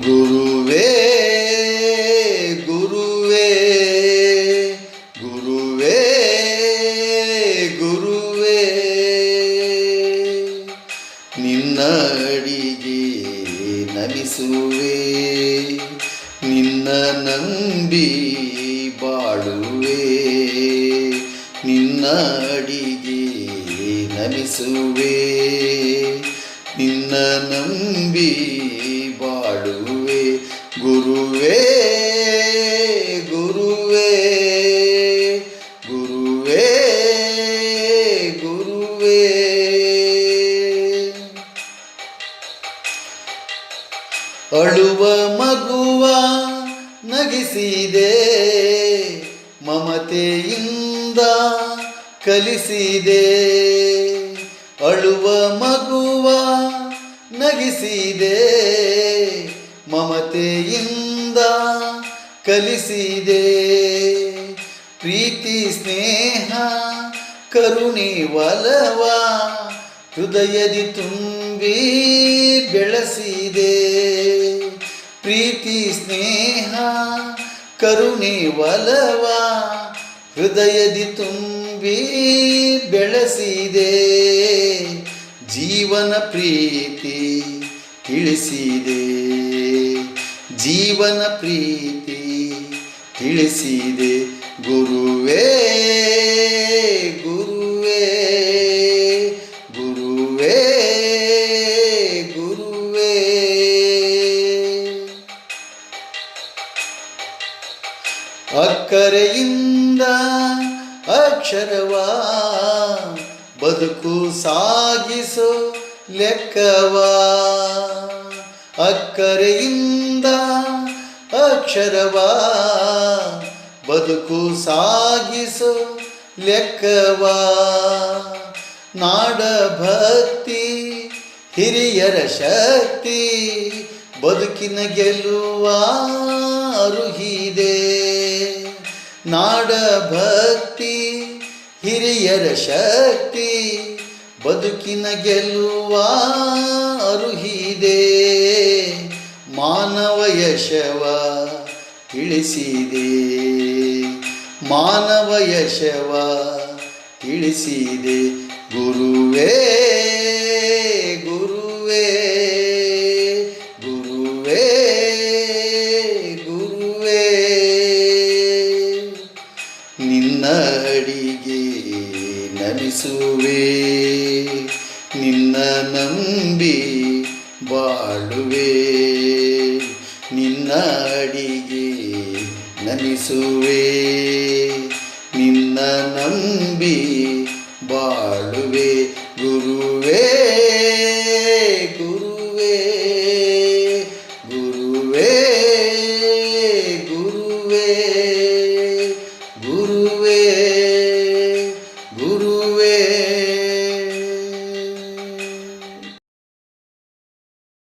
ಗುರುವೇ ಗುರುವೇ ಗುರುವೇ ಗುರುವೇ. ನಿನ್ನ ಅಡಿಗೆ ನಮಿಸುವೆ, ನಿನ್ನ ನಂಬಿ ಬಾಳುವೆ. ನಿನ್ನ ಅಡಿಗೆ ನಮಿಸುವೆ, ನಿನ್ನ ನಂಬಿ ಗುರುವೇ ಗುರುವೇ ಗುರುವೇ ಗುರುವೇ. ಅಳುವ ಮಗುವ ನಗಿಸಿದೆ ಮಮತೆಯಿಂದ ಕಲಿಸಿದೆ. ಅಳುವ ಮಗುವ ನಗಿಸಿದೆ ಮಮತೆಯಿಂದ ಕಲಿಸಿದೆ. ಪ್ರೀತಿ, ಸ್ನೇಹ, ಕರುಣೆ, ಒಲವ ಹೃದಯದಿ ತುಂಬಿ ಬೆಳೆಸಿದೆ. ಪ್ರೀತಿ, ಸ್ನೇಹ, ಕರುಣೆ, ಒಲವ ಹೃದಯದಿ ತುಂಬಿ ಬೆಳೆಸಿದೆ. ಜೀವನ ಪ್ರೀತಿ. ತಿಳಿಸಿದೆ. ಜೀವನ ಪ್ರೀತಿ ತಿಳಿಸಿದೆ. ಗುರುವೇ ಗುರುವೇ ಗುರುವೇ ಗುರುವೇ. ಅಕ್ಕರೆಯಿಂದ ಅಕ್ಷರವ ಬದುಕು ಸಾಗಿಸೋ ಲೆಕ್ಕವ? ಅಕ್ಕರೆಯಿಂದ ಅಕ್ಷರವಾ? ಬದುಕು ಸಾಗಿಸು ಲೆಕ್ಕವಾ? ನಾಡ ಭಕ್ತಿ ಹಿರಿಯರ ಶಕ್ತಿ, ಬದುಕಿನ ಗೆಲ್ಲುವ ಅರುಹಿದೆ. ನಾಡ ಭಕ್ತಿ ಹಿರಿಯರ ಶಕ್ತಿ ಬದುಕಿನ ಗೆಲ್ಲುವ ಅರುಹಿದೆ. ಮಾನವ ಯಶವ ತಿಳಿಸಿದೆ ಮಾನವ ಯಶವ ತಿಳಿಸಿದೆ ಗುರುವೇ ಗುರುವೇ. ಸುವೇ ನಿನ್ನ ನಂಬಿ ಬಾಳುವೆ. ನಿನ್ನ ಅಡಿಗೆ ನಮಿಸುವೆ. ನಿನ್ನ ನಂಬಿ ಬಾಳುವೆ. ಗುರುವೆ ಗುರುವೇ ಗುರುವೇ ಗುರುವೇ.